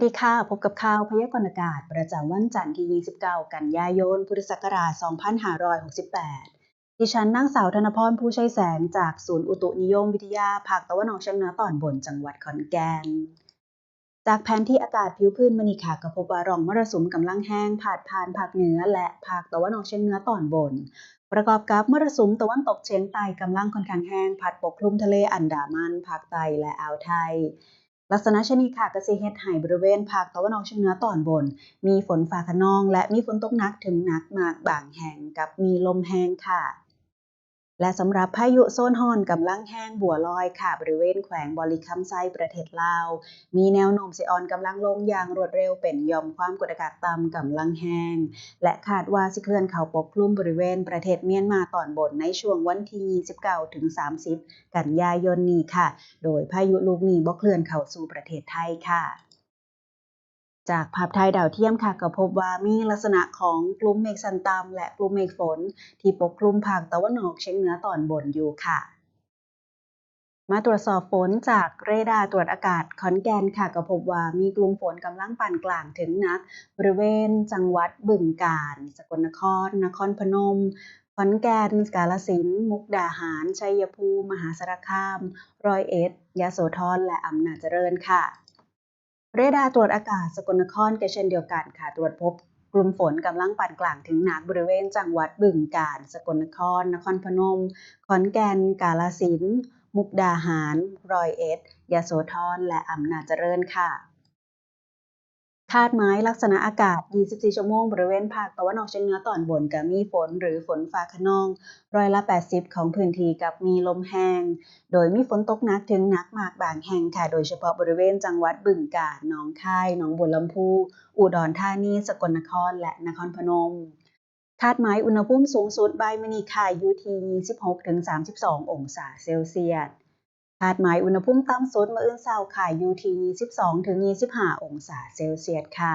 สดีค่ะ พบกับข่าวพยากรณ์อากาศ ประจำวันจันทร์ที่ 29 กันยายน พุทธศักราช 2568 ดิฉันนางสาวธนพรผู้ชัยแสง จากศูนย์อุตุนิยมวิทยา ภาคตะวันออกเฉียงเหนือตอนบนจังหวัดขอนแก่น จากแผนที่อากาศผิวพื้นมณีค่ะก็พบว่าร่องมรสุมกำลังแห้งผาดผ่านภาคเหนือ และภาคตะวันออกเฉียงเหนือตอนบน ประกอบกับมรสุมตะวันตกเฉียงใต้กำลังค่อนข้างแห้งพัดปกคลุมทะเลอันดามันภาคใต้และอ่าวไทย ลักษณะเช่นนี้ค่ะก็สิเฮ็ดให้บริเวณภาคตะวันออกเฉียงเหนือตอนบน มีฝนฟ้าคะนอง และมีฝนตกหนักถึงหนักมากบางแห่งกับมีลมแห้งค่ะ และสำหรับพายุโซนฮอนกำลังแห้งบัวลอยค่ะ บริเวณแขวงบริคัมไซประเทศลาว มีแนวโน้มสิอ่อนกำลังลงอย่างรวดเร็วเป็นยอมความกดอากาศต่ำกำลังแห้ง และคาดว่าสิเคลื่อนเข้าปกคลุมบริเวณประเทศเมียนมาตอนบนในช่วงวันที่ 29 ถึง 30 กันยายนนี้ค่ะ โดยพายุลูกนี้บ่เคลื่อนเข้าสู่ประเทศไทยค่ะ จากภาพถ่ายดาวเทียมค่ะก็พบว่ามีลักษณะของกลุ่มเมฆสันต่ำและกลุ่มเมฆฝน ที่ปกคลุมภาคตะวันออกเฉียงเหนือตอนบนอยู่ค่ะ มาตรวจสอบฝนจากเรดาร์ตรวจอากาศขอนแก่นค่ะก็พบว่ามีกลุ่มฝนกำลังปานกลางถึงนัก บริเวณจังหวัดบึงกาฬสกลนคร นครพนมขอนแก่นกาฬสินมุกดาหาร ชัยภูมิ มหาสารคาม ร้อยเอ็ดยโสธร และอำนาจเจริญค่ะ เรดาร์ตรวจอากาศสกลนครก็เช่นเดียวกันค่ะ ตรวจพบกลุ่มฝนกำลังปานกลางถึงหนักบริเวณจังหวัดบึงกาฬสกลนคร นครพนม ขอนแก่น กาฬสินธุ์มุกดาหาร รอยเอ็ดยโสธร และอำนาจเจริญค่ะ คาดหมายลักษณะอากาศ 24 ชั่วโมง บริเวณภาคตะวันออกเฉียงเหนือตอนบนก็มีฝนหรือฝนฟ้าคะนอง ร้อยละ 80 ของพื้นที่กับมีลมแห้ง โดยมีฝนตกหนักถึงหนักมากบางแห่งค่ะ โดยเฉพาะบริเวณจังหวัดบึงกาฬ หนองคาย หนองบัวลำพู อุดรธานี สกลนคร และนครพนมคาดหมายอุณหภูมิสูงสุดใบมื้อนี้ค่ะอยู่ที่ 26-32 องศาเซลเซียส คาดหมายอุณหภูมิต่ำสุดมื้ออื่นเช้าค่ะอยู่ที่ 22-25 องศาเซลเซียสค่ะ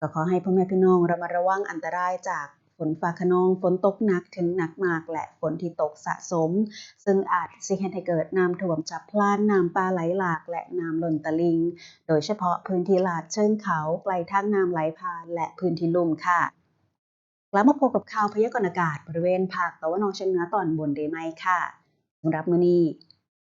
ก็ขอให้พ่อแม่พี่น้องระมัดระวังอันตรายจากฝนฟ้าคะนองฝนตกหนักถึงหนักมากและฝนที่ตกสะสม ซึ่งอาจสิเฮ็ดให้เกิดน้ำท่วมฉับพลันน้ำป่าไหลหลากและน้ำล้นตลิง โดยเฉพาะพื้นที่ลาดเชิงเขาไกลทางน้ำไหลผ่านและพื้นที่ลุ่มค่ะกลับมาพบกับข่าวพยากรณ์อากาศบริเวณภาคตะวันออกเฉียงเหนือตอนบนได้ไหมค่ะสำหรับมื้อนี้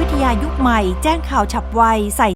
วิทยายุคใหม่ แจ้งข่าวฉับไว ใส่